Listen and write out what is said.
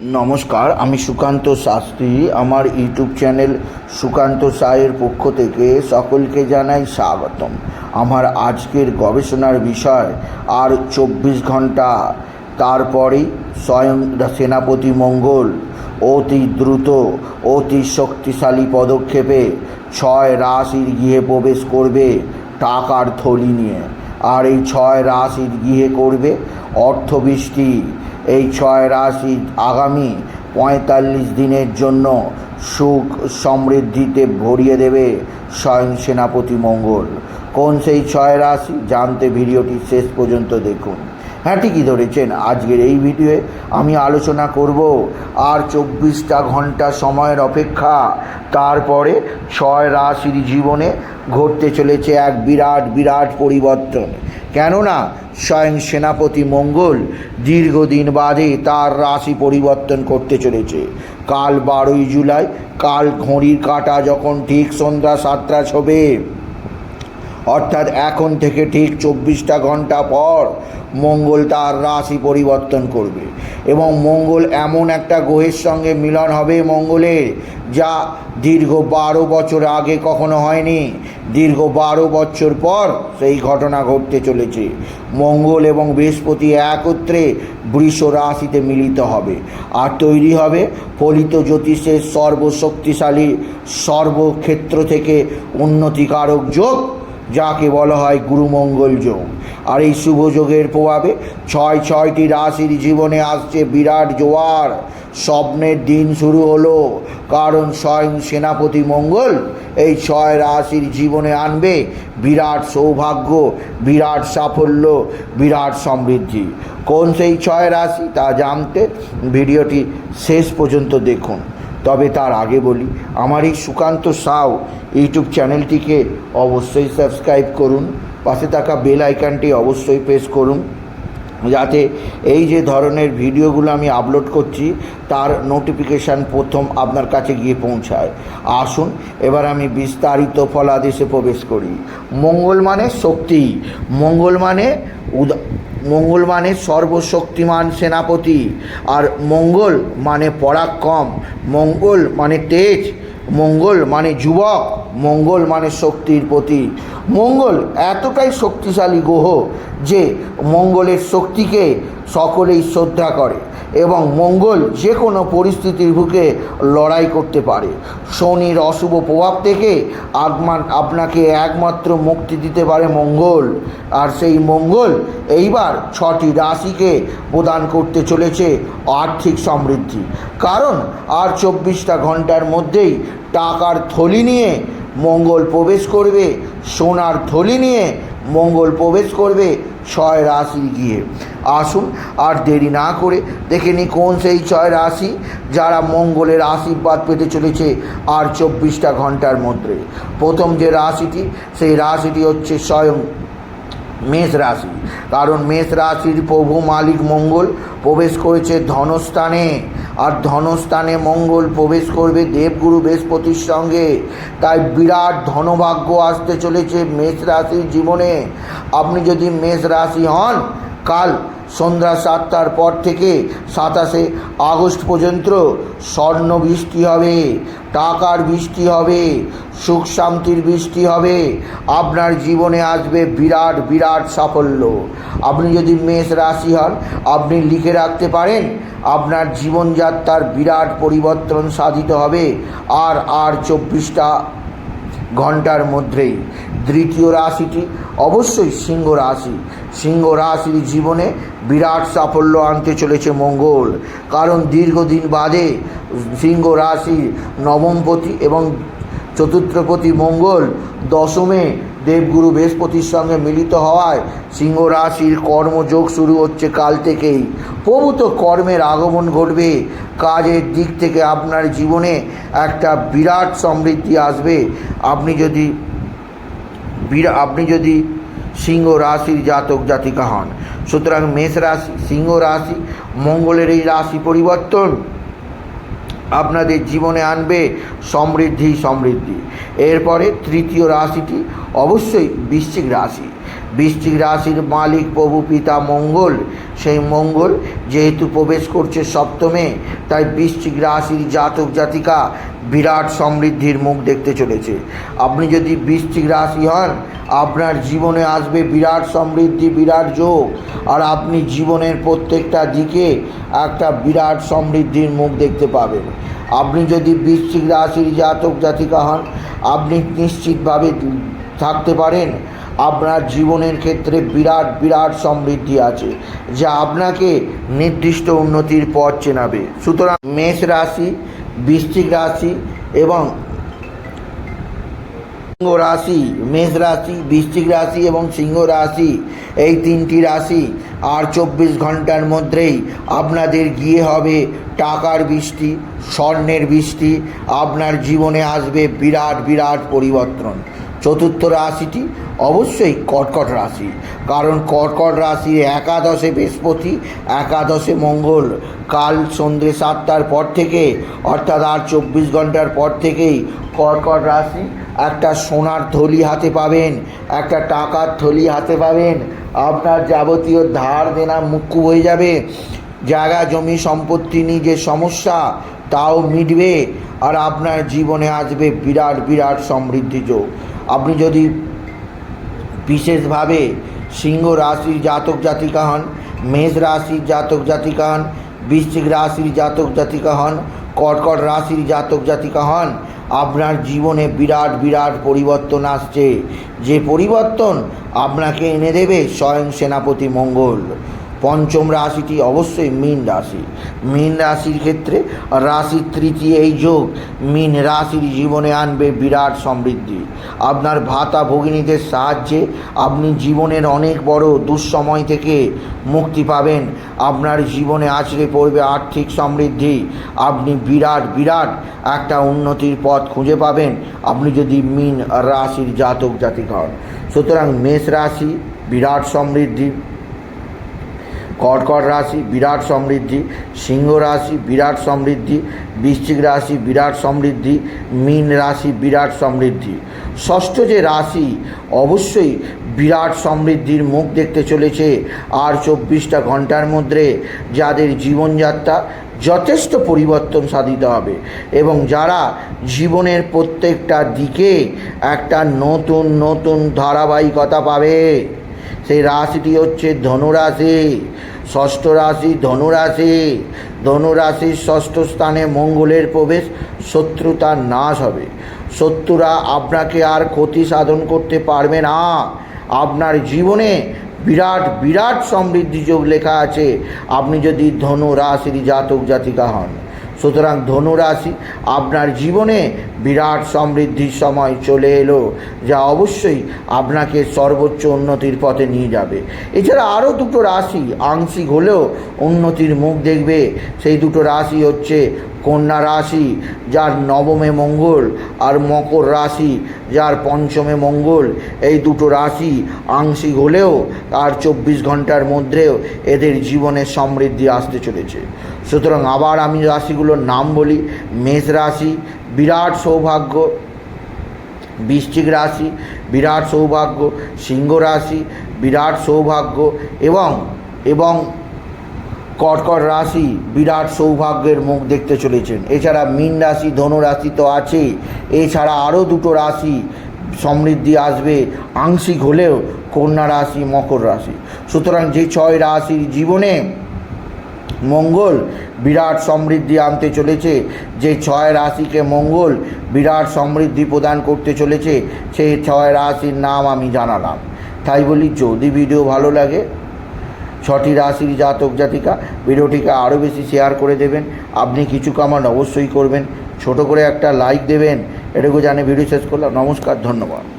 নমস্কার, আমি সুকান্ত শাস্ত্রী। আমার ইউটিউব চ্যানেল সুকান্ত সায়ের পক্ষ থেকে সকলকে জানাই স্বাগতম। আমার আজকের গবেষণার বিষয়, আর চব্বিশ ঘণ্টা, তারপরেই স্বয়ং সেনাপতি মঙ্গল, অতি দ্রুত, অতি শক্তিশালী পদক্ষেপে ছয় রাশির গৃহে প্রবেশ করবে টাকার থলি নিয়ে। আর এই ছয় রাশির গৃহে করবে অর্থবৃষ্টি। এই ছয় রাশি আগামী পঁয়তাল্লিশ দিনের জন্য সুখ সমৃদ্ধিতে ভরিয়ে দেবে স্বয়ং সেনাপতি মঙ্গল। কোন সেই ছয় রাশি? জানতে ভিডিওটি শেষ পর্যন্ত দেখুন। হ্যাঁ ঠিকই ধরেছেন। আজকের এই ভিডিওয়ে আমি আলোচনা করব আর চব্বিশটা ঘণ্টা সময়ের অপেক্ষা। তারপরে ছয় রাশির জীবনে ঘটতে চলেছে এক বিরাট বিরাট পরিবর্তন। কেননা স্বয়ং সেনাপতি মঙ্গল দীর্ঘদিন বাদে তার রাশি পরিবর্তন করতে চলেছে। কাল বারোই জুলাই, কাল ঘড়ির কাটা যখন ঠিক সন্ধ্যা সাতটা ছবে। অর্থাৎ এখন থেকে ঠিক চব্বিশটা ঘণ্টা পর মঙ্গল তার রাশি পরিবর্তন করবে। এবং মঙ্গল এমন একটা গ্রহের সঙ্গে মিলন হবে মঙ্গলের, যা দীর্ঘ বারো বছর আগে কখনো হয়নি। দীর্ঘ বারো বছর পর সেই ঘটনা ঘটতে চলেছে। মঙ্গল এবং বৃহস্পতি একত্রে বৃষ রাশিতে মিলিত হবে। আর তৈরি হবে ফলিত জ্যোতিষের সর্বশক্তিশালী সর্বক্ষেত্র থেকে উন্নতিকারক যোগ যাকে বলা হয় গুরুমঙ্গল যোগ। আর এই শুভ যোগের প্রভাবে ছয় ছয়টি রাশির জীবনে আসছে বিরাট জোয়ার। স্বপ্নের দিন শুরু হলো, কারণ স্বয়ং সেনাপতি মঙ্গল এই ছয় রাশির জীবনে আনবে বিরাট সৌভাগ্য, বিরাট সাফল্য, বিরাট সমৃদ্ধি। কোন সেই ছয় রাশি তা জানতে ভিডিওটি শেষ পর্যন্ত দেখুন। তবে তার আগে বলি, আমার এই সুকান্ত সাউ ইউটিউব চ্যানেলটিকে অবশ্যই সাবস্ক্রাইব করুন, পাশে থাকা বেল আইকনটি অবশ্যই প্রেস করুন, যাতে এই যে ধরনের ভিডিওগুলো আমি আপলোড করছি, তার নোটিফিকেশান প্রথম আপনার কাছে গিয়ে পৌঁছায়। আসুন, এবার আমি বিস্তারিত ফলাদেশে প্রবেশ করি। মঙ্গল মানে শক্তি, মঙ্গল মানে মঙ্গল মানে সর্বশক্তিমান সেনাপতি, আর মঙ্গল মানে পরাক্রম, মঙ্গল মানে তেজ, মঙ্গল মানে যুবক, মঙ্গল মানে শক্তির প্রতি। মঙ্গল এতটাই শক্তিশালী গ্রহ যে মঙ্গলের শক্তিকে সকলেই শ্রদ্ধা করে। এবং মঙ্গল যে কোনো পরিস্থিতির বুকে লড়াই করতে পারে। শনির অশুভ প্রভাব থেকে আগমান আপনাকে একমাত্র মুক্তি দিতে পারে মঙ্গল। আর সেই মঙ্গল এইবার ছটি রাশিকে প্রদান করতে চলেছে আর্থিক সমৃদ্ধি। কারণ আর চব্বিশটা ঘণ্টার মধ্যেই টাকার থলি নিয়ে মঙ্গল প্রবেশ করবে, সোনার থলি নিয়ে মঙ্গল প্রবেশ করবে ছয় রাশি গিয়ে। আসুন, আর দেরি না করে দেখে নি কোন সেই ছয় রাশি যারা মঙ্গলের আশীর্বাদ পেতে চলেছে আর চব্বিশটা ঘণ্টার মধ্যে। প্রথম যে রাশিটি, সেই রাশিটি হচ্ছে স্বয়ং মেষ রাশি। কারণ মেষ রাশির প্রভু মালিক মঙ্গল, প্রবেশ করেছে ধনস্থানে। আর ধনস্থানে মঙ্গল প্রবেশ করবে দেবগুরু বৃহস্পতির সঙ্গে। তাই বিরাট ধনভাগ্য আসতে চলেছে মেষ রাশির জীবনে। আপনি যদি মেষ রাশি হন, কাল সন্ধ্যা সাতটার পর থেকে সাতাশে আগস্ট পর্যন্ত স্বর্ণ বৃষ্টি হবে, টাকার বৃষ্টি হবে, সুখ শান্তির বৃষ্টি হবে। আপনার জীবনে আসবে বিরাট বিরাট সাফল্য। আপনি যদি মেষ রাশি হন, আপনি লিখে রাখতে পারেন, আপনার জীবনযাত্রার বিরাট পরিবর্তন সাধিত হবে, আর আর চব্বিশটা ঘণ্টার মধ্যেই। দ্বিতীয় রাশিটি অবশ্যই সিংহ রাশি। সিংহ রাশির জীবনে বিরাট সাফল্য আনতে চলেছে মঙ্গল। কারণ দীর্ঘদিন বাদে সিংহ রাশির নবমপতি এবং চতুর্থপতি মঙ্গল দশমে দেবগুরু বৃহস্পতির সঙ্গে মিলিত হওয়ায় সিংহ রাশির কর্মযোগ শুরু হচ্ছে কাল থেকেই। প্রভূত কর্মের আগমন ঘটবে। কাজের দিক থেকে আপনার জীবনে একটা বিরাট সমৃদ্ধি আসবে। আপনি যদি বিরা আপনি যদি সিংহ রাশির জাতক জাতিকা হন, সুতরাং মেষ রাশি, সিংহ রাশি, মঙ্গলের এই রাশি পরিবর্তন আপনাদের জীবনে আনবে সমৃদ্ধি সমৃদ্ধি। এরপরে তৃতীয় রাশিটি অবশ্যই বৃশ্চিক রাশি। বৃশ্চিক রাশির মালিক, প্রভু, পিতা, মঙ্গল। সেই মঙ্গল যেহেতু প্রবেশ করছে সপ্তমে, তাই বৃশ্চিক রাশির জাতক জাতিকা বিরাট সমৃদ্ধির মুখ দেখতে চলেছে। আপনি যদি বৃশ্চিক রাশি হন, আপনার জীবনে আসবে বিরাট সমৃদ্ধি, বিরাট যোগ। আর আপনি জীবনের প্রত্যেকটা দিকে একটা বিরাট সমৃদ্ধির মুখ দেখতে পাবেন। আপনি যদি বৃশ্চিক রাশির জাতক জাতিকা হন, আপনি নিশ্চিতভাবে থাকতে পারেন, আপনার জীবনের ক্ষেত্রে বিরাট বিরাট সমৃদ্ধি আছে, যা আপনাকে নির্দিষ্ট উন্নতির পথ চেনাবে। সুতরাং মেষ রাশি বৃশ্চিক রাশি এবং সিংহ রাশি, মেষ রাশি, বৃশ্চিক রাশি এবং সিংহ রাশি। এই তিনটি রাশি আর চব্বিশ ঘণ্টার মধ্যেই আপনাদের গিয়ে হবে টাকার বৃষ্টি, স্বর্ণের বৃষ্টি। আপনার জীবনে আসবে বিরাট বিরাট পরিবর্তন। চতুর্থ রাশিটি অবশ্যই কর্কট রাশি। কারণ কর্কট রাশির একাদশে বৃহস্পতি, একাদশে মঙ্গল। কাল সন্ধ্যে সাতটার পর থেকে, অর্থাৎ আর চব্বিশ ঘণ্টার পর থেকেই কর্কট রাশি একটা সোনার থলি হাতে পাবেন, একটা টাকার থলি হাতে পাবেন। আপনার যাবতীয় ধার দেনা মুক্কু হয়ে যাবে। জায়গা, জমি, সম্পত্তি নিয়ে যে সমস্যা, তাও মিটবে। আর আপনার জীবনে আসবে বিরাট বিরাট সমৃদ্ধি যোগ। আপনি যদি বিশেষভাবে সিংহ রাশির জাতক জাতিকা হন, মেষ রাশির জাতক জাতিকা হন, বৃশ্চিক রাশির জাতক জাতিকা হন, কর্কট রাশির জাতক জাতিকা হন, আপনার জীবনে বিরাট বিরাট পরিবর্তন আসছে। যে পরিবর্তন আপনাকে এনে দেবে স্বয়ং সেনাপতি মঙ্গল। পঞ্চম রাশিটি অবশ্যই মীন রাশি। মীন রাশির ক্ষেত্রে রাশির তৃতীয় এই যোগ মীন রাশির জীবনে আনবে বিরাট সমৃদ্ধি। আপনার ভাতা ভগিনীদের সাহায্যে আপনি জীবনের অনেক বড় দুঃসময় থেকে মুক্তি পাবেন। আপনার জীবনে আছড়ে পড়বে আর্থিক সমৃদ্ধি। আপনি বিরাট বিরাট একটা উন্নতির পথ খুঁজে পাবেন। আপনি যদি মীন রাশির জাতক জাতিক হন। সুতরাং মেষ রাশি বিরাট সমৃদ্ধি। কর্কট রাশি, বিরাট সমৃদ্ধি, সিংহ রাশি, বিরাট সমৃদ্ধি, বৃশ্চিক রাশি, বিরাট সমৃদ্ধি, মীন রাশি, বিরাট সমৃদ্ধি। ষষ্ঠ যে রাশি, অবশ্যই বিরাট সমৃদ্ধির মুখ দেখতে চলেছে আর চব্বিশটা ঘণ্টার মধ্যে যাদের জীবনযাত্রা যথেষ্ট পরিবর্তন সাধিত হবে এবং যারা জীবনের প্রত্যেকটা দিকে একটা নতুন নতুন ধারাবাহিকতা পাবে। সেই রাশিটি হচ্ছে ধনুরাশি, ষষ্ঠ রাশি ধনুরাশি। ধনুরাশির ষষ্ঠ স্থানে মঙ্গলের প্রবেশ শত্রুতার নাশ হবে। শত্রুরা আপনাকে আর ক্ষতি সাধন করতে পারবে না। আপনার জীবনে বিরাট বিরাট সমৃদ্ধি যোগ লেখা আছে। আপনি যদি ধনু রাশির জাতক জাতিকা হন, সুতরাং ধনুরাশি আপনার জীবনে বিরাট সমৃদ্ধির সময় চলে এলো, যা অবশ্যই আপনাকে সর্বোচ্চ উন্নতির পথে নিয়ে যাবে। এছাড়া আরও দুটো রাশি আংশিক হলেও উন্নতির মুখ দেখবে। সেই দুটো রাশি হচ্ছে কন্যা রাশি, যার নবমে মঙ্গল, আর মকর রাশি, যার পঞ্চমে মঙ্গল। এই দুটো রাশি আংশিক হলেও আর চব্বিশ ঘণ্টার মধ্যেও এদের জীবনে সমৃদ্ধি আসতে চলেছে। সুতরাং আবার আমি রাশিগুলোর নাম বলি, মেষ রাশি বিরাট সৌভাগ্য, বৃশ্চিক রাশি, বিরাট সৌভাগ্য, সিংহ রাশি, বিরাট সৌভাগ্য এবং এবং কর্কট রাশি বিরাট সৌভাগ্যের মুখ দেখতে চলেছেন। এছাড়া মীন রাশি, ধনু রাশি তো আছেই এছাড়া আরও দুটো রাশি সমৃদ্ধি আসবে আংশিক হলেও কন্যা রাশি, মকর রাশি। সুতরাং যে ছয় রাশির জীবনে মঙ্গল বিরাট সমৃদ্ধি আনতে চলেছে। যে ছয় রাশিকে মঙ্গল বিরাট সমৃদ্ধি প্রদান করতে চলেছে, সেই ছয় রাশির নাম আমি জানালাম। তাই বলি, যদি ভিডিও ভালো লাগে, ছটি রাশির জাতক জাতিকা ভিডিওটিকে আরও বেশি শেয়ার করে দেবেন। আপনি কিছু কামান অবশ্যই করবেন। ছোট করে একটা লাইক দেবেন। এটুকু জানে ভিডিও শেষ করলাম। নমস্কার, ধন্যবাদ।